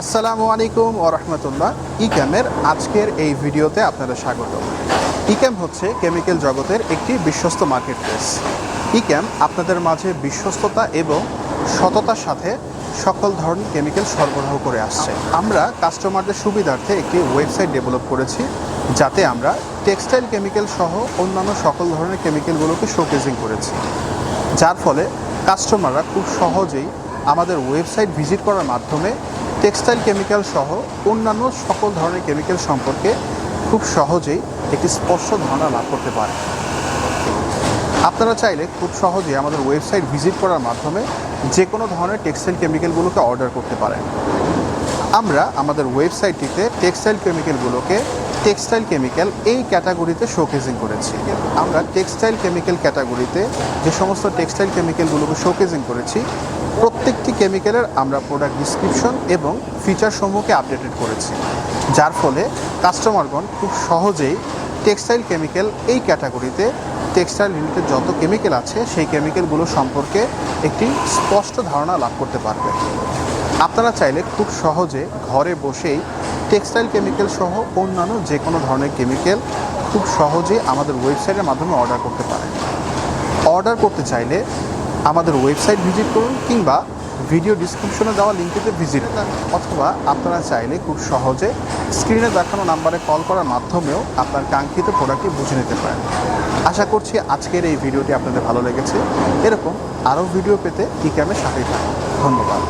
আসসালামু আলাইকুম রহমতুল্লাহ। ইক্যামের আজকের এই ভিডিওতে আপনাদের স্বাগত। ইক্যাম হচ্ছে কেমিক্যাল জগতের একটি বিশ্বস্ত মার্কেট প্লেস ইক্যাম আপনাদের মাঝে বিশ্বস্ততা এবং সততার সাথে সকল ধরনের কেমিক্যাল সরবরাহ করে আসছে। আমরা কাস্টমারদের সুবিধার্থে একটি ওয়েবসাইট ডেভেলপ করেছি, যাতে আমরা টেক্সটাইল কেমিক্যাল সহ অন্যান্য সকল ধরনের কেমিক্যালগুলোকে শোকেজিং করেছি। যার ফলে কাস্টমাররা খুব সহজেই আমাদের ওয়েবসাইট ভিজিট করার মাধ্যমে টেক্সটাইল কেমিক্যাল সহ অন্যান্য সকল ধরনের কেমিক্যাল সম্পর্কে খুব সহজেই একটি স্পষ্ট ধারণা লাভ করতে পারে। আপনারা চাইলে খুব সহজেই আমাদের ওয়েবসাইট ভিজিট করার মাধ্যমে যে কোনো ধরনের টেক্সটাইল কেমিক্যালগুলোকে অর্ডার করতে পারেন। আমরা আমাদের ওয়েবসাইটটিতে টেক্সটাইল কেমিক্যালগুলোকে টেক্সটাইল কেমিক্যাল এই ক্যাটাগরিতে শোকেজিং করেছি। আমরা টেক্সটাইল কেমিক্যাল ক্যাটাগরিতে যে সমস্ত টেক্সটাইল কেমিক্যালগুলোকে শোকেজিং করেছি প্রত্যেকটি কেমিক্যালের আমরা প্রোডাক্ট ডিসক্রিপশন এবং ফিচার সমূহকে আপডেটেড করেছি, যার ফলে কাস্টমারগণ খুব সহজেই টেক্সটাইল কেমিক্যাল এই ক্যাটাগরিতে টেক্সটাইল রিলেটেড যত কেমিক্যাল আছে, সেই কেমিক্যালগুলো সম্পর্কে একটি স্পষ্ট ধারণা লাভ করতে পারবে। আপনারা চাইলে খুব সহজে ঘরে বসেই টেক্সটাইল কেমিক্যাল সহ অন্যান্য যে কোনো ধরনের কেমিক্যাল খুব সহজে আমাদের ওয়েবসাইটের মাধ্যমে অর্ডার করতে পারেন। অর্ডার করতে চাইলে আমাদের ওয়েবসাইট ভিজিট করুন কিংবা ভিডিও ডিসক্রিপশনে দেওয়া লিঙ্কেতে ভিজিট অথবা আপনারা চাইলে খুব সহজে স্ক্রিনে দেখানো নাম্বারে কল করার মাধ্যমেও আপনার কাঙ্ক্ষিত প্রোডাক্টটি বুঝে নিতে পারেন। আশা করছি আজকের এই ভিডিওটি আপনাদের ভালো লেগেছে। এরকম আরও ভিডিও পেতে কী ক্যামের সাথেই থাকুন। ধন্যবাদ।